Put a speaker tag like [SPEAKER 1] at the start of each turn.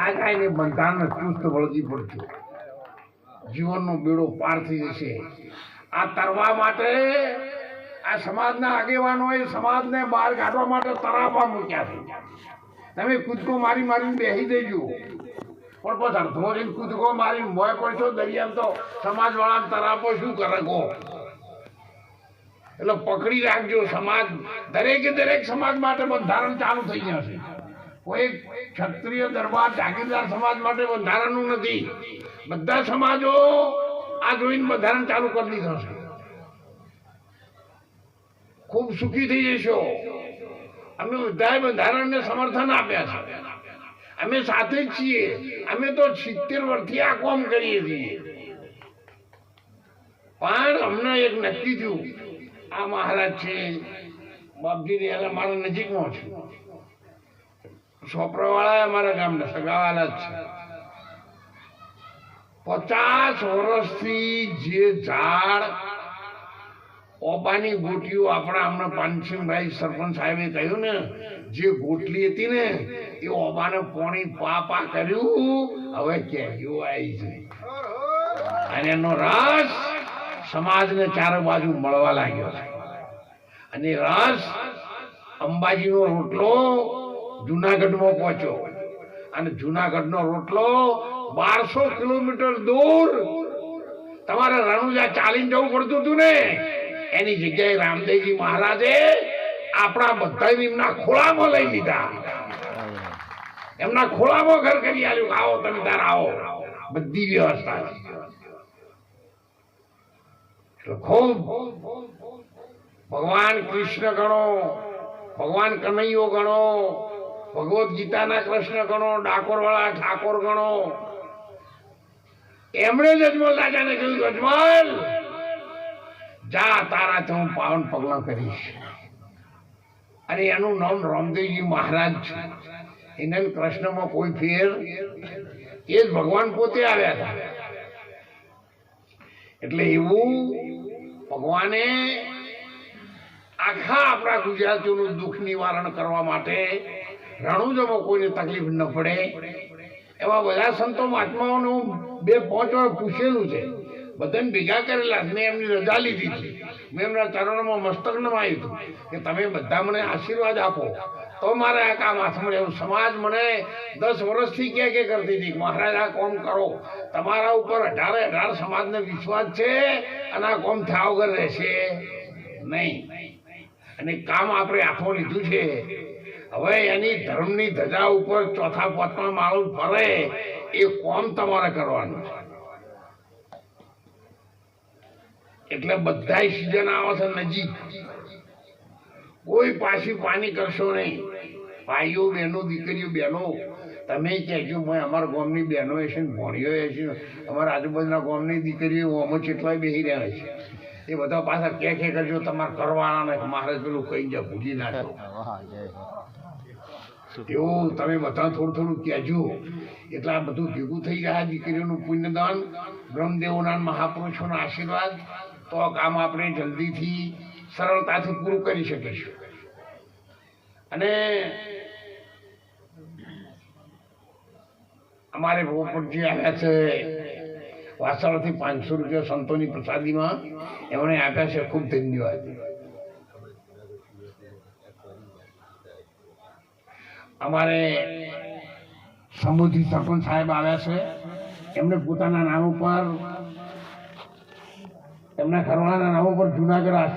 [SPEAKER 1] આ કાંઈ બંધારણ ચુસ્ત વળગી પડજો. જીવનનો બેડો પાર થઈ જશે. આ તરવા માટે, આ સમાજના આગેવાનોએ સમાજને બહાર કાઢવા માટે તરાપા મૂક્યા છે. તમે કૂદકો મારી મારીને બેસી દેજો. પણ બસ અડધો જઈને કૂદકો મારીને મોય પડશો, દરિયામાં તો સમાજવાળા તરાપો શું કરે કહો? એટલે પકડી રાખજો સમાજ. દરેકે દરેક સમાજ માટે બંધારણ ચાલુ થઈ જશે. કોઈ ક્ષત્રિય દરબાર જાગીરદાર સમાજ માટે બંધારણનું નથી. બધા સમાજો આ જોઈને બંધારણ ચાલુ કરી દીધો છે. ખૂબ સુખી થઈ જશો. અમે બધાએ બંધારણને સમર્થન આપ્યા છે. અમે સાથે જ છીએ. અમે તો સિત્તેર વર્ષથી આ કોમ કરીએ છીએ. પણ અમને એક નક્કી થયું. આ મહારાજ છે, બાપજી મારા નજીકમાં છે. સોપરાવાળા અમારા ગામના સગાવાલા જ છે. પચાસ વર્ષથી જે ઝાડ ઓબાની ગોટીઓ આપણા હમણાં પાનસિંહભાઈ સરપંચ સાહેબે કહ્યું ને, જે ગોટલી હતી ને, એ ઓબાને પોણી પા કર્યું, હવે કેરીઓ આવી છે. અને એનો રસ સમાજને ચારે બાજુ મળવા લાગ્યો છે. અને રસ અંબાજીનો રોટલો જુનાગઢમાં પહોંચ્યો. અને જુનાગઢનો રોટલો બારસો કિલોમીટર દૂર. તમારે રણુજા ચાલીને જવું પડતું હતું ને? એની જગ્યાએ રામદેવજી મહારાજે આપણા બધા એમના ખોળામાં લઈ લીધા. એમના ખોળામાં ઘર કરી આવ્યું આવો તમે તાર આવો. બધી વ્યવસ્થા. ખૂબ ભગવાન કૃષ્ણ ગણો, ભગવાન કનૈયો ગણો ભગવદ્ ગીતાના કૃષ્ણ ગણો, ડાકોરવાળા ઠાકોર ગણો. એમણે જ અજમલ રાજાને કહ્યું, અજમલ, જા તારાથી હું પાવન પગલા કરીશ. અને એનું નામ રામદેવજી મહારાજ છે. એને કૃષ્ણમાં કોઈ ફેર એ જ ભગવાન પોતે આવ્યા હતા. એટલે એવું ભગવાને આખા આપણા ગુજરાતીઓનું દુઃખ નિવારણ કરવા માટે રણુજમાં કોઈને તકલીફ ન પડે. એવા બધા સંતો મહાત્માઓનું બે પાંચ વાર પૂછેલું છે. બધાને ભેગા કરેલા મેં એમની રજા લીધી છે. મેં એમના ચરણોમાં મસ્તક નમાયું હતું કે તમે બધા મને આશીર્વાદ આપો. તો મારે આ કામ હાથમાં એવું સમાજ મને દસ વર્ષથી કે કે કરતી હતી મહારાજ, આ કોમ કરો. તમારા ઉપર અઢારે અઢાર સમાજને વિશ્વાસ છે અને આ કોમ થયા વગર રહેશે નહીં. અને કામ આપણે હાથમાં લીધું છે. હવે એની ધર્મની ધજા ઉપર ચોથા પાંચમા માળું ફરે એ કોમ તમારે કરવાનું છે. એટલે બધા સિઝન આવે છે નજીક. કોઈ પાછી પાણી કરશો નહીં. ભાઈઓ બહેનો દીકરીઓ બહેનો તમે કહેજો ભાઈ અમારા ગામની બહેનો છે ને ભણીઓ ને અમારા આજુબાજુના ગામની દીકરીઓ અમે કેટલાય બેસી રહ્યા છે. એ બધા પાછા કે કે કરજો તમારે કરવાના મારે પેલું કહી જાય ભૂલી નાખો એવું તમે બધા થોડું થોડું કહેજો. એટલે આ બધું ભેગું થઈ રહ્યા દીકરીઓનું પુણ્યદાન, બ્રહ્મદેવોના મહાપુરુષોના આશીર્વાદ, તો કામ આપણે જલ્દીથી સરળતાથી પૂરું કરી શકીશું. અને અમારે પોપટજી આવ્યા છે વાસણથી પાંચસો રૂપિયા સંતોની પ્રસાદીમાં. એમણે આપ્યા છે ખૂબ ધન્યવાદ. અમારે સમુદ્રી સરપંચ સાહેબ આવ્યા છે. એમને પોતાના નામ ઉપર, એમના ઘરવાળાના નામ ઉપર જુનાગઢ